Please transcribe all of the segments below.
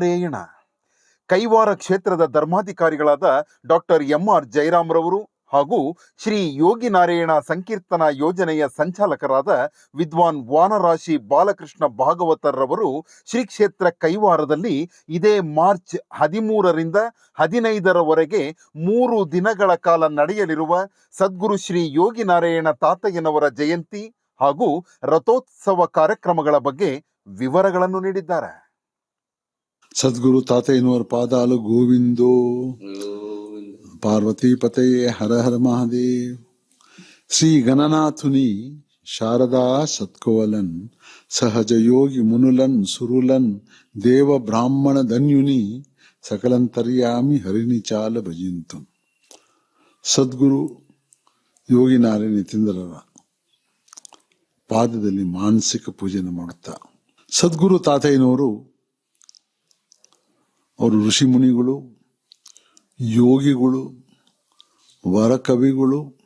ಯೋಗಿನಾರಾಯಣ ಕೈವಾರ ಕ್ಷೇತ್ರದ ಧರ್ಮಾಧಿಕಾರಿಗಳಾದ doctor M R ಜಯರಾಮ್ರವರು ಹಾಗೂ ಶ್ರೀ ಯೋಗಿ ನಾರಾಯಣ ಸಂಕೀರ್ತನ ಯೋಜನೆಯ ಸಂಚಾಲಕರಾದ ವಿದ್ವಾನ್ ವಾನರಾಶಿ ಬಾಲಕೃಷ್ಣ ಭಾಗವತರ್ರವರು ಶ್ರೀ ಕ್ಷೇತ್ರ ಕೈವಾರದಲ್ಲಿ ಇದೇ ಮಾರ್ಚ್ ಹದಿಮೂರರಿಂದ ಹದಿನೈದರವರೆಗೆ ಮೂರು ದಿನಗಳ ಕಾಲ ನಡೆಯಲಿರುವ ಸದ್ಗುರು ಶ್ರೀ ಯೋಗಿ ನಾರಾಯಣ ತಾತಯ್ಯನವರ ಜಯಂತಿ ಹಾಗೂ ರಥೋತ್ಸವ ಕಾರ್ಯಕ್ರಮಗಳ ಬಗ್ಗೆ ವಿವರಗಳನ್ನು ನೀಡಿದ್ದಾರೆ. ಸದ್ಗುರು ತಾತಯ್ಯನವರ ಪಾದಾಲು ಗೋವಿಂದೋ. ಪಾರ್ವತಿ ಪತಯೇ ಹರ ಹರ ಮಹಾದೇವ್. ಶ್ರೀ ಗಣನಾಥುನಿ ಶಾರದಾ ಸತ್ಕೋವಲನ್ ಸಹಜ ಯೋಗಿ ಮುನುಲನ್ ಸುರುಲನ್ ದೇವ ಬ್ರಾಹ್ಮಣ ಧನ್ಯುನಿ ಸಕಲಂತರ್ಯಾಮಿ ಹರಿಣಿ ಚಾಲ ಭಜಿಂತು ಸದ್ಗುರು ಯೋಗಿ ನಾರಾಯಣ ನಿತೀಂದ್ರರ ಪಾದದಲ್ಲಿ ಮಾನಸಿಕ ಪೂಜೆಯನ್ನು ಮಾಡುತ್ತಾ. ಸದ್ಗುರು ತಾತಯ್ಯನವರು ಅವರು ಋಷಿ ಮುನಿಗಳು ಯೋಗಿಗಳು, ವರಕವಿಗಳು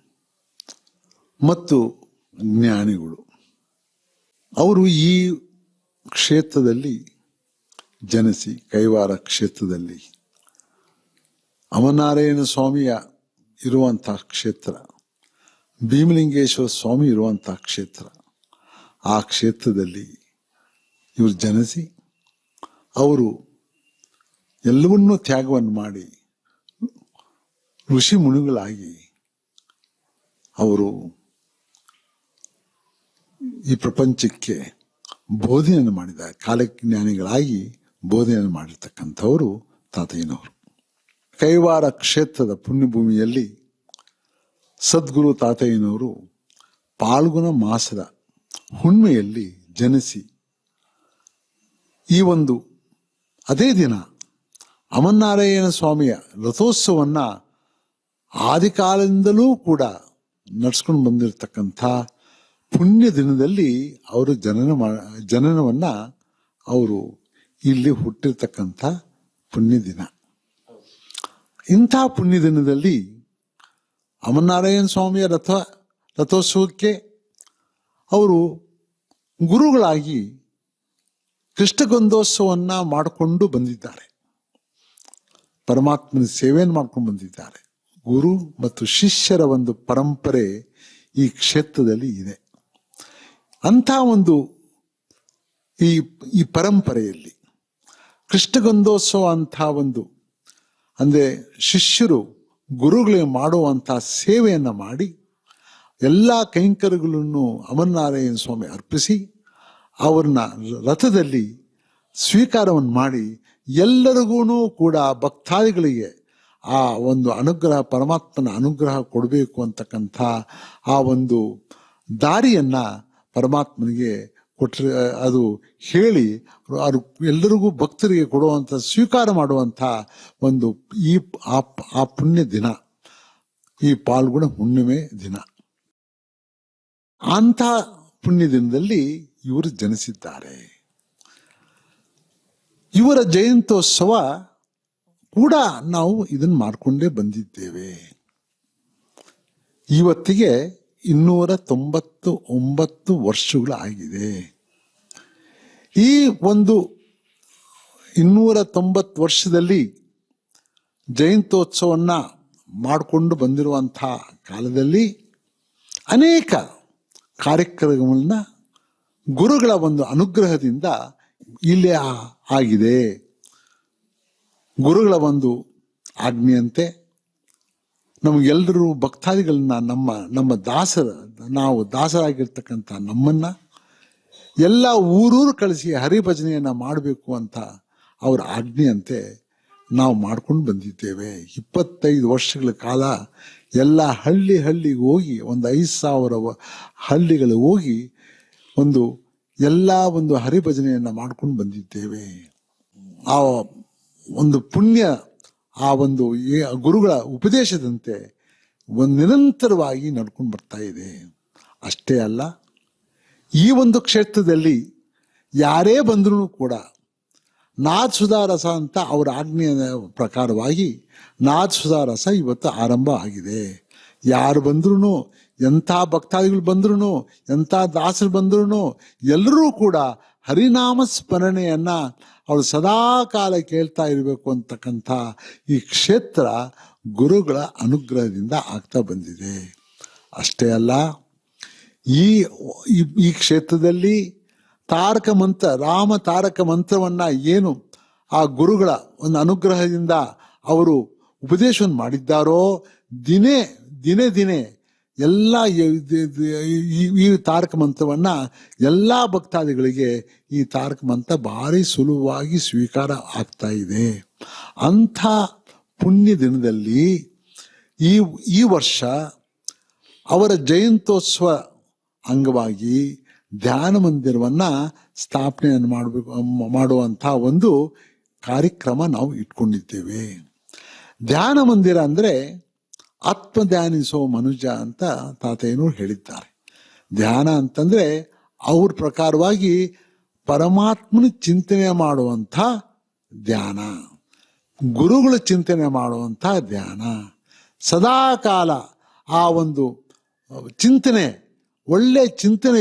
ಮತ್ತು ಜ್ಞಾನಿಗಳು. ಅವರು ಈ ಕ್ಷೇತ್ರದಲ್ಲಿ ಜನಿಸಿ, ಕೈವಾರ ಕ್ಷೇತ್ರದಲ್ಲಿ ಅಮರನಾರಾಯಣ ಸ್ವಾಮಿಯ ಇರುವಂತಹ ಕ್ಷೇತ್ರ, ಭೀಮಲಿಂಗೇಶ್ವರ ಸ್ವಾಮಿ ಇರುವಂತಹ ಕ್ಷೇತ್ರ, ಆ ಕ್ಷೇತ್ರದಲ್ಲಿ ಇವರು ಜನಿಸಿ, ಅವರು ಎಲ್ಲವನ್ನೂ ತ್ಯಾಗವನ್ನು ಮಾಡಿ ಋಷಿ ಮುನಿಗಳಾಗಿ ಅವರು ಈ ಪ್ರಪಂಚಕ್ಕೆ ಬೋಧನೆಯನ್ನು ಮಾಡಿದ ಕಾಲಜ್ಞಾನಿಗಳಾಗಿ ಬೋಧನೆಯನ್ನು ಮಾಡಿರ್ತಕ್ಕಂಥವರು ತಾತಯ್ಯನವರು. ಕೈವಾರ ಕ್ಷೇತ್ರದ ಪುಣ್ಯಭೂಮಿಯಲ್ಲಿ ಸದ್ಗುರು ತಾತಯ್ಯನವರು ಪಾಲ್ಗುಣ ಮಾಸದ ಹುಣ್ಮೆಯಲ್ಲಿ ಜನಿಸಿ ಈ ಒಂದು ಅದೇ ದಿನ ಅಮರನಾರಾಯಣ ಸ್ವಾಮಿಯ ರಥೋತ್ಸವವನ್ನು ಆದಿಕಾಲದಿಂದಲೂ ಕೂಡ ನಡ್ಸ್ಕೊಂಡು ಬಂದಿರತಕ್ಕಂಥ ಪುಣ್ಯ ದಿನದಲ್ಲಿ ಅವರು ಜನನ ಮಾ, ಜನನವನ್ನ ಅವರು ಇಲ್ಲಿ ಹುಟ್ಟಿರ್ತಕ್ಕಂಥ ಪುಣ್ಯ ದಿನ. ಇಂಥ ಪುಣ್ಯ ದಿನದಲ್ಲಿ ಅಮರನಾರಾಯಣ ಸ್ವಾಮಿಯ ರಥ, ರಥೋತ್ಸವಕ್ಕೆ ಅವರು ಗುರುಗಳಾಗಿ ಕೃಷ್ಣಗಂಧೋತ್ಸವನ್ನ ಮಾಡಿಕೊಂಡು ಬಂದಿದ್ದಾರೆ. ಪರಮಾತ್ಮನ ಸೇವೆಯನ್ನು ಮಾಡ್ಕೊಂಡು ಬಂದಿದ್ದಾರೆ. ಗುರು ಮತ್ತು ಶಿಷ್ಯರ ಒಂದು ಪರಂಪರೆ ಈ ಕ್ಷೇತ್ರದಲ್ಲಿ ಇದೆ. ಅಂಥ ಒಂದು ಈ ಈ ಪರಂಪರೆಯಲ್ಲಿ ಕೃಷ್ಣಗಂಧೋತ್ಸವ ಅಂತ ಒಂದು, ಅಂದ್ರೆ ಶಿಷ್ಯರು ಗುರುಗಳಿಗೆ ಮಾಡುವಂಥ ಸೇವೆಯನ್ನು ಮಾಡಿ ಎಲ್ಲ ಕೈಂಕರ್ಯಗಳನ್ನು ಅಮರನಾರಾಯಣ ಸ್ವಾಮಿ ಅರ್ಪಿಸಿ, ಅವ್ರನ್ನ ರಥದಲ್ಲಿ ಸ್ವೀಕಾರವನ್ನು ಮಾಡಿ ಎಲ್ಲರಿಗೂ ಕೂಡ ಭಕ್ತಾದಿಗಳಿಗೆ ಆ ಒಂದು ಅನುಗ್ರಹ, ಪರಮಾತ್ಮನ ಅನುಗ್ರಹ ಕೊಡಬೇಕು ಅಂತಕ್ಕಂಥ ಆ ಒಂದು ದಾರಿಯನ್ನು ಪರಮಾತ್ಮನಿಗೆ ಕೊಟ್ಟರೆ ಅದು ಹೇಳಿ ಅದು ಎಲ್ಲರಿಗೂ ಭಕ್ತರಿಗೆ ಕೊಡುವಂಥ, ಸ್ವೀಕಾರ ಮಾಡುವಂಥ ಒಂದು ಈ ಆ ಪುಣ್ಯ ದಿನ, ಈ ಪಾಲ್ಗುಣ ಹುಣ್ಣಿಮೆ ದಿನ. ಅಂಥ ಪುಣ್ಯ ದಿನದಲ್ಲಿ ಇವರು ಜನಿಸಿದ್ದಾರೆ. ಇವರ ಜಯಂತ್ಯೋತ್ಸವ ಕೂಡ ನಾವು ಇದನ್ನು ಮಾಡಿಕೊಂಡೇ ಬಂದಿದ್ದೇವೆ. ಇವತ್ತಿಗೆ ಇನ್ನೂರ ತೊಂಬತ್ತು ಒಂಬತ್ತು ವರ್ಷಗಳು ಆಗಿದೆ. ಈ ಒಂದು ಇನ್ನೂರ ತೊಂಬತ್ತು ವರ್ಷದಲ್ಲಿ ಜಯಂತ್ಯೋತ್ಸವವನ್ನು ಮಾಡಿಕೊಂಡು ಬಂದಿರುವಂಥ ಕಾಲದಲ್ಲಿ ಅನೇಕ ಕಾರ್ಯಕ್ರಮಗಳನ್ನ ಗುರುಗಳ ಒಂದು ಅನುಗ್ರಹದಿಂದ ಇಲ್ಲಿ ಆ- ಆಗಿದೆ. ಗುರುಗಳ ಒಂದು ಆಜ್ಞೆಯಂತೆ ನಮಗೆಲ್ಲರೂ ಭಕ್ತಾದಿಗಳನ್ನ ನಮ್ಮ ನಮ್ಮ ದಾಸರ, ನಾವು ದಾಸರಾಗಿರ್ತಕ್ಕಂಥ ನಮ್ಮನ್ನ ಎಲ್ಲ ಊರೂರು ಕಳಿಸಿ ಹರಿಭಜನೆಯನ್ನು ಮಾಡಬೇಕು ಅಂತ ಅವರ ಆಜ್ಞೆಯಂತೆ ನಾವು ಮಾಡ್ಕೊಂಡು ಬಂದಿದ್ದೇವೆ. ಇಪ್ಪತ್ತೈದು ವರ್ಷಗಳ ಕಾಲ ಎಲ್ಲ ಹಳ್ಳಿ ಹಳ್ಳಿಗೆ ಹೋಗಿ, ಒಂದು ಐದು ಸಾವಿರ ಹಳ್ಳಿಗಳು ಹೋಗಿ ಒಂದು ಎಲ್ಲ ಒಂದು ಹರಿಭಜನೆಯನ್ನ ಮಾಡ್ಕೊಂಡು ಬಂದಿದ್ದೇವೆ. ಆ ಒಂದು ಪುಣ್ಯ, ಆ ಒಂದು ಗುರುಗಳ ಉಪದೇಶದಂತೆ ಒಂದು ನಿರಂತರವಾಗಿ ನಡ್ಕೊಂಡು ಬರ್ತಾ ಇದೆ. ಅಷ್ಟೇ ಅಲ್ಲ, ಈ ಒಂದು ಕ್ಷೇತ್ರದಲ್ಲಿ ಯಾರೇ ಬಂದರೂ ಕೂಡ ನಾದ್ ಸುಧಾರಸ ಅಂತ ಅವರ ಆಜ್ಞೆಯ ಪ್ರಕಾರವಾಗಿ ನಾದ್ ಸುಧಾರಸ ಇವತ್ತು ಆರಂಭ ಆಗಿದೆ. ಯಾರು ಬಂದ್ರೂ ಎಂಥ ಭಕ್ತಾದಿಗಳು ಬಂದ್ರೂ ಎಂಥ ದಾಸರು ಬಂದ್ರೂ ಎಲ್ಲರೂ ಕೂಡ ಹರಿನಾಮ ಸ್ಮರಣೆಯನ್ನ ಅವಳು ಸದಾ ಕಾಲ ಕೇಳ್ತಾ ಇರಬೇಕು ಅಂತಕ್ಕಂಥ ಈ ಕ್ಷೇತ್ರ ಗುರುಗಳ ಅನುಗ್ರಹದಿಂದ ಆಗ್ತಾ ಬಂದಿದೆ. ಅಷ್ಟೇ ಅಲ್ಲ ಈ, ಈ- ಕ್ಷೇತ್ರದಲ್ಲಿ ತಾರಕ ಮಂತ್ರ, ರಾಮ ತಾರಕ ಮಂತ್ರವನ್ನು ಏನು ಆ ಗುರುಗಳ ಒಂದು ಅನುಗ್ರಹದಿಂದ ಅವರು ಉಪದೇಶವನ್ನು ಮಾಡಿದ್ದಾರೋ, ದಿನೇ ದಿನೇ ದಿನೇ ಎಲ್ಲ ಈ- ತಾರಕ ಮಂತ್ರವನ್ನ ಎಲ್ಲ ಭಕ್ತಾದಿಗಳಿಗೆ ಈ ತಾರಕ ಮಂತ್ರ ಭಾರಿ ಸುಲಭವಾಗಿ ಸ್ವೀಕಾರ ಆಗ್ತಾ ಇದೆ. ಅಂಥ ಪುಣ್ಯ ದಿನದಲ್ಲಿ ಈ ಈ ವರ್ಷ ಅವರ ಜಯಂತ್ಯೋತ್ಸವ ಅಂಗವಾಗಿ ಧ್ಯಾನ ಮಂದಿರವನ್ನ ಸ್ಥಾಪನೆಯನ್ನು ಮಾಡಬೇಕು ಮಾಡುವಂಥ ಒಂದು ಕಾರ್ಯಕ್ರಮ ನಾವು ಇಟ್ಕೊಂಡಿದ್ದೇವೆ. ಧ್ಯಾನ ಮಂದಿರ ಅಂದರೆ ಆತ್ಮ ಧ್ಯಾನಿಸೋ ಮನುಜ ಅಂತ ತಾತಯ್ಯನವರು ಹೇಳಿದ್ದಾರೆ. ಧ್ಯಾನ ಅಂತಂದರೆ ಅವ್ರ ಪ್ರಕಾರವಾಗಿ ಪರಮಾತ್ಮನ ಚಿಂತನೆ ಮಾಡುವಂಥ ಧ್ಯಾನ. ಗುರುಗಳ ಚಿಂತನೆ ಮಾಡುವಂಥ ಧ್ಯಾನ. ಸದಾಕಾಲ ಆ ಒಂದು ಚಿಂತನೆ, ಒಳ್ಳೆ ಚಿಂತನೆ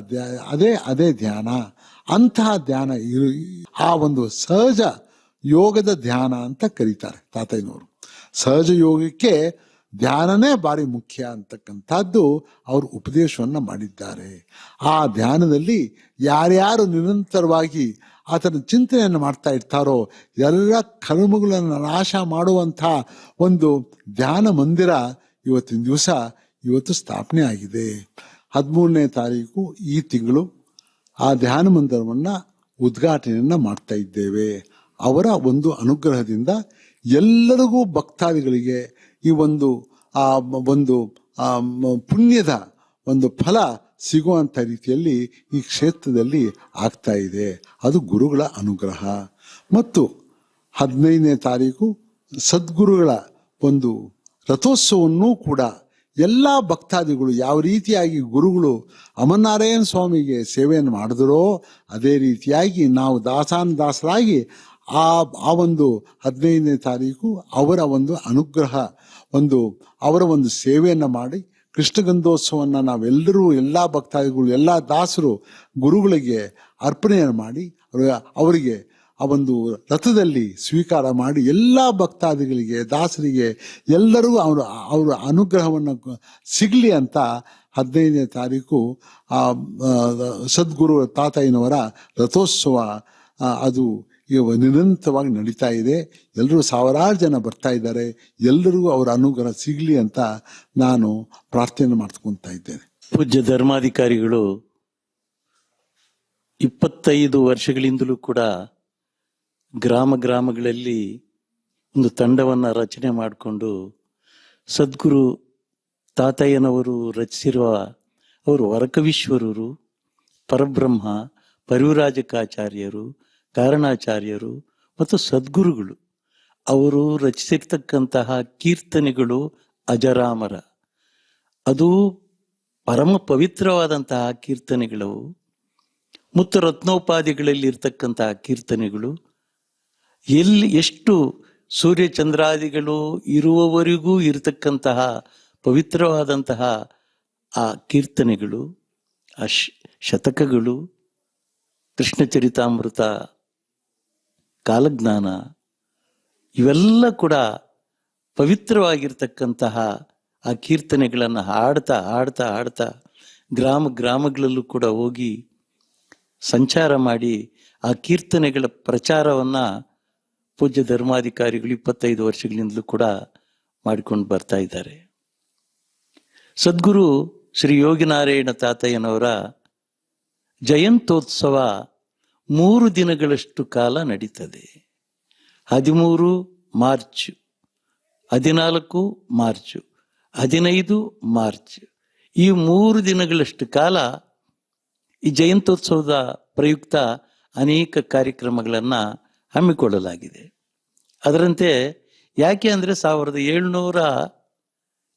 ಧ್ಯಾನ ಅದೇ ಅದೇ ಧ್ಯಾನ. ಅಂತಹ ಧ್ಯಾನ ಇರು, ಆ ಒಂದು ಸಹಜ ಯೋಗದ ಧ್ಯಾನ ಅಂತ ಕರೀತಾರೆ ತಾತಯ್ಯನವರು. ಸಹಜ ಯೋಗಕ್ಕೆ ಧ್ಯಾನನೇ ಭಾರಿ ಮುಖ್ಯ ಅಂತಕ್ಕಂಥದ್ದು ಅವರು ಉಪದೇಶವನ್ನು ಮಾಡಿದ್ದಾರೆ. ಆ ಧ್ಯಾನದಲ್ಲಿ ಯಾರ್ಯಾರು ನಿರಂತರವಾಗಿ ಆತನ ಚಿಂತನೆಯನ್ನು ಮಾಡ್ತಾ ಇರ್ತಾರೋ, ಎಲ್ಲ ಕರ್ಮಗಳನ್ನು ನಾಶ ಮಾಡುವಂಥ ಒಂದು ಧ್ಯಾನ ಮಂದಿರ ಇವತ್ತಿನ ದಿವಸ ಇವತ್ತು ಸ್ಥಾಪನೆ ಆಗಿದೆ. ಹದಿಮೂರನೇ ತಾರೀಕು ಈ ತಿಂಗಳು ಆ ಧ್ಯಾನ ಮಂದಿರವನ್ನು ಉದ್ಘಾಟನೆಯನ್ನು ಮಾಡ್ತಾ ಇದ್ದೇವೆ. ಅವರ ಒಂದು ಅನುಗ್ರಹದಿಂದ ಎಲ್ಲರಿಗೂ ಭಕ್ತಾದಿಗಳಿಗೆ ಈ ಒಂದು, ಆ ಒಂದು, ಆ, ಪುಣ್ಯದ ಒಂದು ಫಲ ಸಿಗುವಂಥ ರೀತಿಯಲ್ಲಿ ಈ ಕ್ಷೇತ್ರದಲ್ಲಿ ಆಗ್ತಾ ಇದೆ. ಅದು ಗುರುಗಳ ಅನುಗ್ರಹ. ಮತ್ತು ಹದಿನೈದನೇ ತಾರೀಕು ಸದ್ಗುರುಗಳ ಒಂದು ರಥೋತ್ಸವವನ್ನು ಕೂಡ ಎಲ್ಲ ಭಕ್ತಾದಿಗಳು ಯಾವ ರೀತಿಯಾಗಿ ಗುರುಗಳು ಅಮರನಾರಾಯಣ ಸ್ವಾಮಿಗೆ ಸೇವೆಯನ್ನು ಮಾಡಿದರೋ, ಅದೇ ರೀತಿಯಾಗಿ ನಾವು ದಾಸಾನ್ ದಾಸರಾಗಿ ಆ ಆ ಒಂದು ಹದಿನೈದನೇ ತಾರೀಕು ಅವರ ಒಂದು ಅನುಗ್ರಹ ಒಂದು ಅವರ ಒಂದು ಸೇವೆಯನ್ನು ಮಾಡಿ ಕೃಷ್ಣಗಂಧೋತ್ಸವವನ್ನು ನಾವೆಲ್ಲರೂ ಎಲ್ಲ ಭಕ್ತಾದಿಗಳು ಎಲ್ಲ ದಾಸರು ಗುರುಗಳಿಗೆ ಅರ್ಪಣೆಯನ್ನು ಮಾಡಿ ಅವ್ರ- ಅವರಿಗೆ ಆ ಒಂದು ರಥದಲ್ಲಿ ಸ್ವೀಕಾರ ಮಾಡಿ ಎಲ್ಲ ಭಕ್ತಾದಿಗಳಿಗೆ ದಾಸರಿಗೆ ಎಲ್ಲರೂ ಅವರು ಅವರ ಅನುಗ್ರಹವನ್ನು ಸಿಗಲಿ ಅಂತ ಹದಿನೈದನೇ ತಾರೀಕು ಆ, ಸದ್ಗುರು ತಾತಯ್ಯನವರ ರಥೋತ್ಸವ ಅದು ಇವ ನಿರಂತರವಾಗಿ ನಡೀತಾ ಇದೆ. ಎಲ್ಲರೂ ಸಾವಿರಾರು ಜನ ಬರ್ತಾ ಇದ್ದಾರೆ. ಎಲ್ಲರಿಗೂ ಅವರ ಅನುಗ್ರಹ ಸಿಗಲಿ ಅಂತ ನಾನು ಪ್ರಾರ್ಥನೆ ಮಾಡ್ಕೊತಾ ಇದ್ದೇನೆ. ಪೂಜ್ಯ ಧರ್ಮಾಧಿಕಾರಿಗಳು ಇಪ್ಪತ್ತೈದು ವರ್ಷಗಳಿಂದಲೂ ಕೂಡ ಗ್ರಾಮ ಗ್ರಾಮಗಳಲ್ಲಿ ಒಂದು ತಂಡವನ್ನು ರಚನೆ ಮಾಡಿಕೊಂಡು ಸದ್ಗುರು ತಾತಯ್ಯನವರು ರಚಿಸಿರುವ ಅವರು ವರಕವೀಶ್ವರರು, ಪರಬ್ರಹ್ಮ, ಪರಿವರಾಜಕಾಚಾರ್ಯರು ಕಾರಣಾಚಾರ್ಯರು ಮತ್ತು ಸದ್ಗುರುಗಳು. ಅವರು ರಚಿಸಿರ್ತಕ್ಕಂತಹ ಕೀರ್ತನೆಗಳು ಅಜರಾಮರ. ಅದು ಪರಮ ಪವಿತ್ರವಾದಂತಹ ಕೀರ್ತನೆಗಳು. ಮತ್ತು ರತ್ನೋಪಾದಿಗಳಲ್ಲಿ ಇರ್ತಕ್ಕಂತಹ ಕೀರ್ತನೆಗಳು. ಎಲ್ಲಿ ಎಷ್ಟು ಸೂರ್ಯ ಚಂದ್ರಾದಿಗಳು ಇರುವವರೆಗೂ ಇರತಕ್ಕಂತಹ ಪವಿತ್ರವಾದಂತಹ ಆ ಕೀರ್ತನೆಗಳು. ಆ ಶತಕಗಳು. ಕೃಷ್ಣ ಚರಿತಾಮೃತ. ಕಾಲಜ್ಞಾನ ಇವೆಲ್ಲ ಕೂಡ ಪವಿತ್ರವಾಗಿರ್ತಕ್ಕಂತಹ ಆ ಕೀರ್ತನೆಗಳನ್ನು ಹಾಡ್ತಾ ಹಾಡ್ತಾ ಹಾಡ್ತಾ ಗ್ರಾಮ, ಗ್ರಾಮಗಳಲ್ಲೂ ಕೂಡ ಹೋಗಿ ಸಂಚಾರ ಮಾಡಿ ಆ ಕೀರ್ತನೆಗಳ ಪ್ರಚಾರವನ್ನ ಪೂಜ್ಯ ಧರ್ಮಾಧಿಕಾರಿಗಳು ಇಪ್ಪತ್ತೈದು ವರ್ಷಗಳಿಂದಲೂ ಕೂಡ ಮಾಡಿಕೊಂಡು ಬರ್ತಾ ಇದ್ದಾರೆ. ಸದ್ಗುರು ಶ್ರೀ ಯೋಗಿನಾರಾಯಣ ತಾತಯ್ಯನವರ ಜಯಂತ್ಯೋತ್ಸವ ಮೂರು ದಿನಗಳಷ್ಟು ಕಾಲ ನಡೀತದೆ. ಹದಿಮೂರು ಮಾರ್ಚ್, ಹದಿನಾಲ್ಕು ಮಾರ್ಚ್, ಹದಿನೈದು ಮಾರ್ಚ್. ಈ ಮೂರು ದಿನಗಳಷ್ಟು ಕಾಲ ಈ ಜಯಂತ್ಯೋತ್ಸವದ ಪ್ರಯುಕ್ತ ಅನೇಕ ಕಾರ್ಯಕ್ರಮಗಳನ್ನು ಹಮ್ಮಿಕೊಳ್ಳಲಾಗಿದೆ. ಅದರಂತೆ ಯಾಕೆ ಅಂದರೆ ಸಾವಿರದ ಏಳ್ನೂರ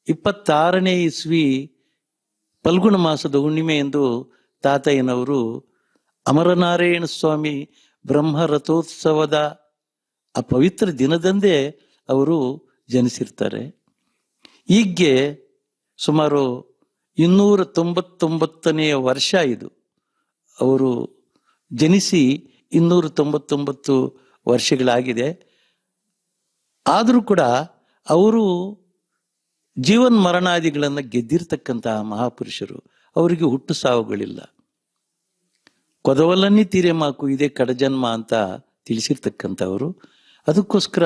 ಇಪ್ಪತ್ತಾರನೇ ಇಸ್ವಿ ಫಲ್ಗುಣ ಮಾಸದ ಹುಣ್ಣಿಮೆ ಎಂದು ತಾತಯ್ಯನವರು ಅಮರನಾರಾಯಣ ಸ್ವಾಮಿ ಬ್ರಹ್ಮ ರಥೋತ್ಸವದ ಆ ಪವಿತ್ರ ದಿನದಂದೇ ಅವರು ಜನಿಸಿರ್ತಾರೆ. ಈಗ್ಗೆ ಸುಮಾರು ಇನ್ನೂರ ತೊಂಬತ್ತೊಂಬತ್ತನೆಯ ವರ್ಷ ಇದು. ಅವರು ಜನಿಸಿ ಇನ್ನೂರ ತೊಂಬತ್ತೊಂಬತ್ತು ವರ್ಷಗಳಾಗಿದೆ. ಆದರೂ ಕೂಡ ಅವರು ಜೀವನ್ ಮರಣಾದಿಗಳನ್ನು ಗೆದ್ದಿರ್ತಕ್ಕಂತಹ ಮಹಾಪುರುಷರು. ಅವರಿಗೆ ಹುಟ್ಟು ಸಾವುಗಳಿಲ್ಲ ಕೊದವಲ್ಲನ್ನೇ ತೀರೆ ಮಾಕು ಇದೇ ಕಡಜನ್ಮ ಅಂತ ತಿಳಿಸಿರ್ತಕ್ಕಂಥವರು. ಅದಕ್ಕೋಸ್ಕರ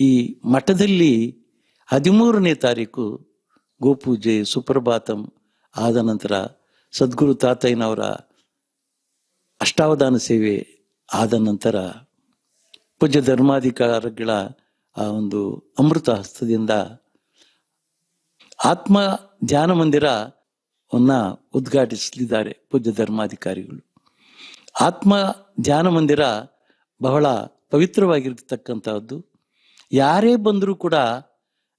ಈ ಮಠದಲ್ಲಿ ಹದಿಮೂರನೇ ತಾರೀಕು ಗೋಪೂಜೆ, ಸುಪ್ರಭಾತಂ ಆದ ನಂತರ ಸದ್ಗುರು ತಾತಯ್ಯನವರ ಅಷ್ಟಾವಧಾನ ಸೇವೆ ಆದ ನಂತರ ಪೂಜ್ಯ ಧರ್ಮಾಧಿಕಾರಿಗಳ ಆ ಒಂದು ಅಮೃತ ಹಸ್ತದಿಂದ ಆತ್ಮ ಧ್ಯಾನ ಮಂದಿರವನ್ನು ಉದ್ಘಾಟಿಸಲಿದ್ದಾರೆ ಪೂಜ್ಯ ಧರ್ಮಾಧಿಕಾರಿಗಳು. ಆತ್ಮ ಧ್ಯಾನ ಮಂದಿರ ಬಹಳ ಪವಿತ್ರವಾಗಿರ್ತಕ್ಕಂಥದ್ದು. ಯಾರೇ ಬಂದರೂ ಕೂಡ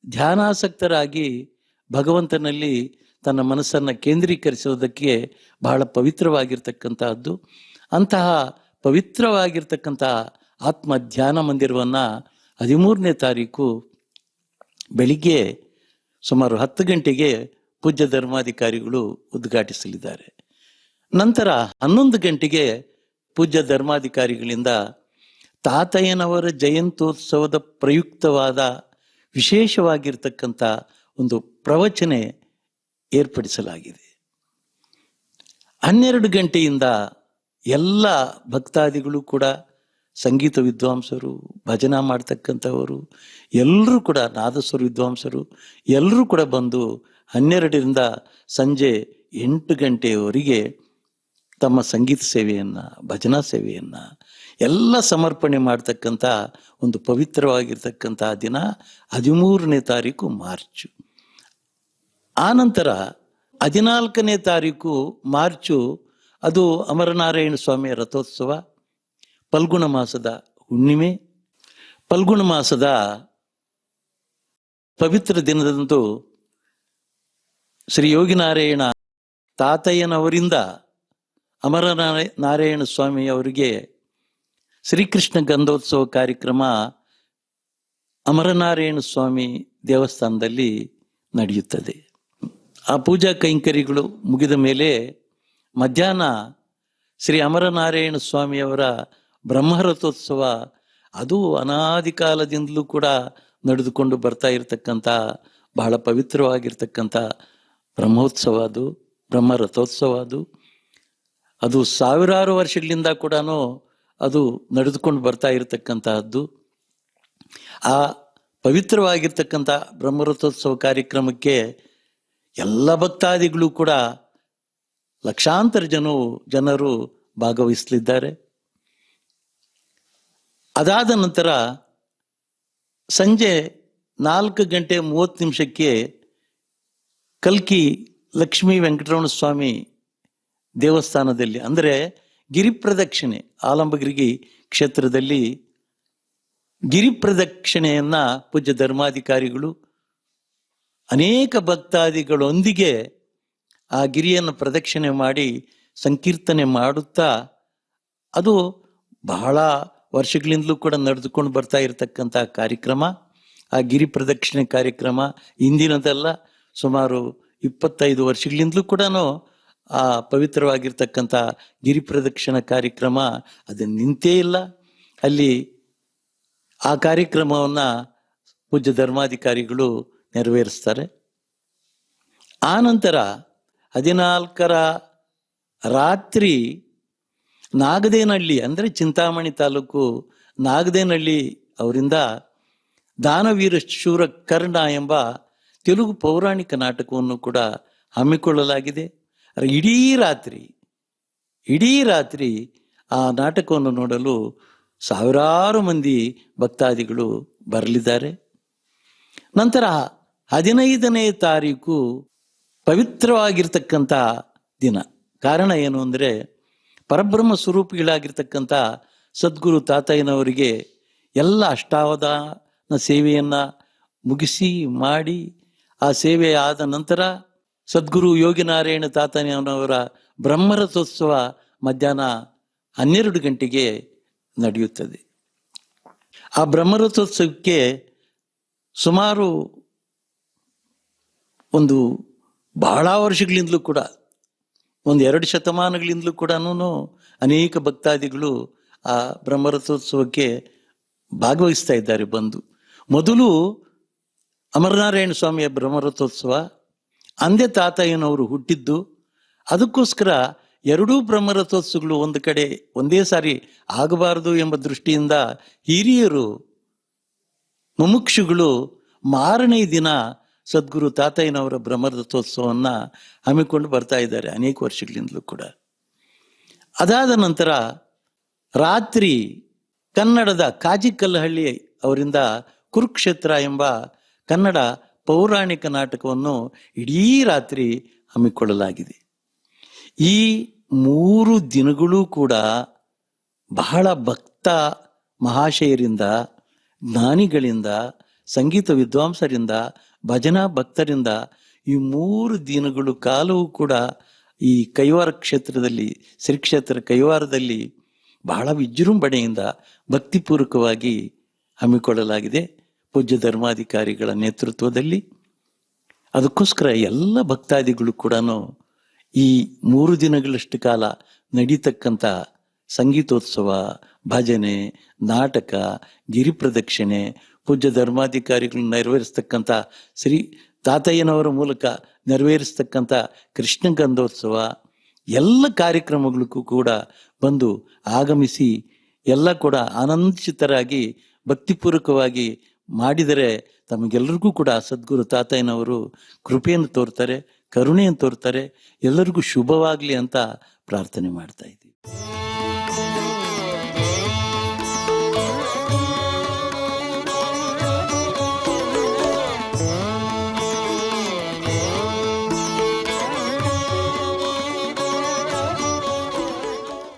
ಧ್ಯಾನಾಸಕ್ತರಾಗಿ ಭಗವಂತನಲ್ಲಿ ತನ್ನ ಮನಸ್ಸನ್ನು ಕೇಂದ್ರೀಕರಿಸೋದಕ್ಕೆ ಬಹಳ ಪವಿತ್ರವಾಗಿರ್ತಕ್ಕಂಥದ್ದು. ಅಂತಹ ಪವಿತ್ರವಾಗಿರ್ತಕ್ಕಂತಹ ಆತ್ಮ ಧ್ಯಾನ ಮಂದಿರವನ್ನು ಹದಿಮೂರನೇ ತಾರೀಕು ಬೆಳಿಗ್ಗೆ ಸುಮಾರು ಹತ್ತು ಗಂಟೆಗೆ ಪೂಜ್ಯ ಧರ್ಮಾಧಿಕಾರಿಗಳು ಉದ್ಘಾಟಿಸಲಿದ್ದಾರೆ. ನಂತರ ಹನ್ನೊಂದು ಗಂಟೆಗೆ ಪೂಜ್ಯ ಧರ್ಮಾಧಿಕಾರಿಗಳಿಂದ ತಾತಯ್ಯನವರ ಜಯಂತ್ಯೋತ್ಸವದ ಪ್ರಯುಕ್ತವಾದ ವಿಶೇಷವಾಗಿರ್ತಕ್ಕಂಥ ಒಂದು ಪ್ರವಚನೆ ಏರ್ಪಡಿಸಲಾಗಿದೆ. ಹನ್ನೆರಡು ಗಂಟೆಯಿಂದ ಎಲ್ಲ ಭಕ್ತಾದಿಗಳು ಕೂಡ ಸಂಗೀತ ವಿದ್ವಾಂಸರು, ಭಜನಾ ಮಾಡ್ತಕ್ಕಂಥವರು, ಎಲ್ಲರೂ ಕೂಡ ನಾದಸ್ವರ ವಿದ್ವಾಂಸರು, ಎಲ್ಲರೂ ಕೂಡ ಬಂದು ಹನ್ನೆರಡರಿಂದ ಸಂಜೆ ಎಂಟು ಗಂಟೆಯವರೆಗೆ ತಮ್ಮ ಸಂಗೀತ ಸೇವೆಯನ್ನ, ಭಜನಾ ಸೇವೆಯನ್ನ, ಎಲ್ಲ ಸಮರ್ಪಣೆ ಮಾಡ್ತಕ್ಕಂಥ ಒಂದು ಪವಿತ್ರವಾಗಿರ್ತಕ್ಕಂಥ ದಿನ ಹದಿಮೂರನೇ ತಾರೀಕು ಮಾರ್ಚ್. ಆನಂತರ ಹದಿನಾಲ್ಕನೇ ತಾರೀಕು ಮಾರ್ಚು ಅದು ಅಮರನಾರಾಯಣ ಸ್ವಾಮಿಯ ರಥೋತ್ಸವ, ಫಲ್ಗುಣ ಮಾಸದ ಹುಣ್ಣಿಮೆ. ಫಲ್ಗುಣ ಮಾಸದ ಪವಿತ್ರ ದಿನದಂದು ಶ್ರೀ ಯೋಗಿನಾರಾಯಣ ತಾತಯ್ಯನವರಿಂದ ಅಮರನಾರಾಯ ನಾರಾಯಣ ಸ್ವಾಮಿ ಅವರಿಗೆ ಶ್ರೀಕೃಷ್ಣ ಗಂಧೋತ್ಸವ ಕಾರ್ಯಕ್ರಮ ಅಮರನಾರಾಯಣ ಸ್ವಾಮಿ ದೇವಸ್ಥಾನದಲ್ಲಿ ನಡೆಯುತ್ತದೆ. ಆ ಪೂಜಾ ಕೈಂಕರ್ಯಗಳು ಮುಗಿದ ಮೇಲೆ ಮಧ್ಯಾಹ್ನ ಶ್ರೀ ಅಮರನಾರಾಯಣ ಸ್ವಾಮಿಯವರ ಬ್ರಹ್ಮರಥೋತ್ಸವ ಅದು ಅನಾದಿ ಕಾಲದಿಂದಲೂ ಕೂಡ ನಡೆದುಕೊಂಡು ಬರ್ತಾ ಇರತಕ್ಕಂಥ, ಬಹಳ ಪವಿತ್ರವಾಗಿರ್ತಕ್ಕಂಥ ಬ್ರಹ್ಮೋತ್ಸವ ಅದು, ಬ್ರಹ್ಮರಥೋತ್ಸವ ಅದು. ಅದು ಸಾವಿರಾರು ವರ್ಷಗಳಿಂದ ಕೂಡ ಅದು ನಡೆದುಕೊಂಡು ಬರ್ತಾ ಇರತಕ್ಕಂತಹದ್ದು. ಆ ಪವಿತ್ರವಾಗಿರ್ತಕ್ಕಂಥ ಬ್ರಹ್ಮರಥೋತ್ಸವ ಕಾರ್ಯಕ್ರಮಕ್ಕೆ ಎಲ್ಲ ಭಕ್ತಾದಿಗಳು ಕೂಡ ಲಕ್ಷಾಂತರ ಜನ, ಜನರು ಭಾಗವಹಿಸಲಿದ್ದಾರೆ. ಅದಾದ ನಂತರ ಸಂಜೆ ನಾಲ್ಕು ಗಂಟೆ ಮೂವತ್ತು ನಿಮಿಷಕ್ಕೆ ಕಲ್ಕಿ ಲಕ್ಷ್ಮೀ ವೆಂಕಟರಮಣ ಸ್ವಾಮಿ ದೇವಸ್ಥಾನದಲ್ಲಿ, ಅಂದರೆ ಗಿರಿಪ್ರದಕ್ಷಿಣೆ ಪ್ರದಕ್ಷಿಣೆ, ಆಲಂಬಗಿರಿ ಕ್ಷೇತ್ರದಲ್ಲಿ ಗಿರಿ ಪ್ರದಕ್ಷಿಣೆಯನ್ನ ಪೂಜ್ಯ ಧರ್ಮಾಧಿಕಾರಿಗಳು ಅನೇಕ ಭಕ್ತಾದಿಗಳೊಂದಿಗೆ ಆ ಗಿರಿಯನ್ನು ಪ್ರದಕ್ಷಿಣೆ ಮಾಡಿ ಸಂಕೀರ್ತನೆ ಮಾಡುತ್ತಾ, ಅದು ಬಹಳ ವರ್ಷಗಳಿಂದಲೂ ಕೂಡ ನಡೆದುಕೊಂಡು ಬರ್ತಾ ಇರತಕ್ಕಂಥ ಕಾರ್ಯಕ್ರಮ. ಆ ಗಿರಿ ಪ್ರದಕ್ಷಿಣೆ ಕಾರ್ಯಕ್ರಮ ಇಂದಿನದಲ್ಲ ಸುಮಾರು ಇಪ್ಪತ್ತೈದು ವರ್ಷಗಳಿಂದಲೂ ಕೂಡ ಆ ಪವಿತ್ರವಾಗಿರ್ತಕ್ಕಂಥ ಗಿರಿ ಪ್ರದಕ್ಷಿಣ ಕಾರ್ಯಕ್ರಮ ಅದು ನಿಂತೇ ಇಲ್ಲ. ಅಲ್ಲಿ ಆ ಕಾರ್ಯಕ್ರಮವನ್ನ ಪೂಜ್ಯ ಧರ್ಮಾಧಿಕಾರಿಗಳು ನೆರವೇರಿಸ್ತಾರೆ. ಆ ನಂತರ ಹದಿನಾಲ್ಕರ ರಾತ್ರಿ ನಾಗದೇನಹಳ್ಳಿ ಅಂದರೆ ಚಿಂತಾಮಣಿ ತಾಲೂಕು ನಾಗದೇನಹಳ್ಳಿ ಅವರಿಂದ ದಾನವೀರ ಶೂರ ಕರ್ಣ ಎಂಬ ತೆಲುಗು ಪೌರಾಣಿಕ ನಾಟಕವನ್ನು ಕೂಡ ಹಮ್ಮಿಕೊಳ್ಳಲಾಗಿದೆ. ಇಡೀ ರಾತ್ರಿ ಇಡೀ ರಾತ್ರಿ ಆ ನಾಟಕವನ್ನು ನೋಡಲು ಸಾವಿರಾರು ಮಂದಿ ಭಕ್ತಾದಿಗಳು ಬರಲಿದ್ದಾರೆ. ನಂತರ ಹದಿನೈದನೇ ತಾರೀಕು ಪವಿತ್ರವಾಗಿರ್ತಕ್ಕಂಥ ದಿನ. ಕಾರಣ ಏನು ಅಂದರೆ ಪರಬ್ರಹ್ಮ ಸ್ವರೂಪಿಗಳಾಗಿರ್ತಕ್ಕಂಥ ಸದ್ಗುರು ತಾತಯ್ಯನವರಿಗೆ ಎಲ್ಲ ಅಷ್ಟಾವಧಾನ ಸೇವೆಯನ್ನು ಮುಗಿಸಿ ಮಾಡಿ ಆ ಸೇವೆ ಆದ ನಂತರ ಸದ್ಗುರು ಯೋಗಿನಾರಾಯಣ ತಾತನವರ ಬ್ರಹ್ಮರಥೋತ್ಸವ ಮಧ್ಯಾಹ್ನ ಹನ್ನೆರಡು ಗಂಟೆಗೆ ನಡೆಯುತ್ತದೆ. ಆ ಬ್ರಹ್ಮರಥೋತ್ಸವಕ್ಕೆ ಸುಮಾರು ಒಂದು ಬಹಳ ವರ್ಷಗಳಿಂದಲೂ ಕೂಡ, ಒಂದು ಎರಡು ಶತಮಾನಗಳಿಂದಲೂ ಕೂಡ ಅನೇಕ ಭಕ್ತಾದಿಗಳು ಆ ಬ್ರಹ್ಮರಥೋತ್ಸವಕ್ಕೆ ಭಾಗವಹಿಸ್ತಾ ಇದ್ದಾರೆ ಬಂದು. ಮೊದಲು ಅಮರನಾರಾಯಣ ಸ್ವಾಮಿಯ ಬ್ರಹ್ಮರಥೋತ್ಸವ ಅಂದೆ ತಾತಯ್ಯನವರು ಹುಟ್ಟಿದ್ದು. ಅದಕ್ಕೋಸ್ಕರ ಎರಡೂ ಬ್ರಹ್ಮರಥೋತ್ಸವಗಳು ಒಂದು ಕಡೆ ಒಂದೇ ಸಾರಿ ಆಗಬಾರದು ಎಂಬ ದೃಷ್ಟಿಯಿಂದ ಹಿರಿಯರು, ಮುಮುಕ್ಷುಗಳು ಮಾರನೇ ದಿನ ಸದ್ಗುರು ತಾತಯ್ಯನವರ ಬ್ರಹ್ಮರಥೋತ್ಸವನ್ನ ಹಮ್ಮಿಕೊಂಡು ಬರ್ತಾ ಇದ್ದಾರೆ ಅನೇಕ ವರ್ಷಗಳಿಂದಲೂ ಕೂಡ. ಅದಾದ ನಂತರ ರಾತ್ರಿ ಕನ್ನಡದ ಕಾಜಿಕಲ್ಲಹಳ್ಳಿ ಅವರಿಂದ ಕುರುಕ್ಷೇತ್ರ ಎಂಬ ಕನ್ನಡ ಪೌರಾಣಿಕ ನಾಟಕವನ್ನು ಇಡೀ ರಾತ್ರಿ ಹಮ್ಮಿಕೊಳ್ಳಲಾಗಿದೆ. ಈ ಮೂರು ದಿನಗಳೂ ಕೂಡ ಬಹಳ ಭಕ್ತ ಮಹಾಶಯರಿಂದ, ಜ್ಞಾನಿಗಳಿಂದ, ಸಂಗೀತ ವಿದ್ವಾಂಸರಿಂದ, ಭಜನಾ ಭಕ್ತರಿಂದ ಈ ಮೂರು ದಿನಗಳು ಕಾಲವೂ ಕೂಡ ಈ ಕೈವಾರ ಕ್ಷೇತ್ರದಲ್ಲಿ, ಶ್ರೀ ಕ್ಷೇತ್ರ ಕೈವಾರದಲ್ಲಿ ಬಹಳ ವಿಜೃಂಭಣೆಯಿಂದ ಭಕ್ತಿಪೂರ್ವಕವಾಗಿ ಹಮ್ಮಿಕೊಳ್ಳಲಾಗಿದೆ. ಪೂಜ್ಯ ಧರ್ಮಾಧಿಕಾರಿಗಳ ನೇತೃತ್ವದಲ್ಲಿ ಅದಕ್ಕೋಸ್ಕರ ಎಲ್ಲ ಭಕ್ತಾದಿಗಳು ಕೂಡ ಈ ಮೂರು ದಿನಗಳಷ್ಟು ಕಾಲ ನಡೀತಕ್ಕಂಥ ಸಂಗೀತೋತ್ಸವ, ಭಜನೆ, ನಾಟಕ ಗಿರಿಪ್ರದಕ್ಷಿಣೆ ಪೂಜ್ಯ ಧರ್ಮಾಧಿಕಾರಿಗಳನ್ನ ನೆರವೇರಿಸ್ತಕ್ಕಂಥ ಶ್ರೀ ತಾತಯ್ಯನವರ ಮೂಲಕ ನೆರವೇರಿಸ್ತಕ್ಕಂಥ ಕೃಷ್ಣ ಗಂಧೋತ್ಸವ, ಎಲ್ಲ ಕಾರ್ಯಕ್ರಮಗಳಿಗೂ ಕೂಡ ಬಂದು ಆಗಮಿಸಿ ಎಲ್ಲ ಕೂಡ ಆನಂದಿತರಾಗಿ, ಭಕ್ತಿಪೂರ್ವಕವಾಗಿ ಮಾಡಿದರೆ ತಮಗೆಲ್ಲರಿಗೂ ಕೂಡ ಸದ್ಗುರು ತಾತಯ್ಯನವರು ಕೃಪೆಯನ್ನು ತೋರ್ತಾರೆ, ಕರುಣೆಯನ್ನು ತೋರ್ತಾರೆ, ಎಲ್ಲರಿಗೂ ಶುಭವಾಗಲಿ ಅಂತ ಪ್ರಾರ್ಥನೆ ಮಾಡ್ತಾ ಇದ್ದೀವಿ.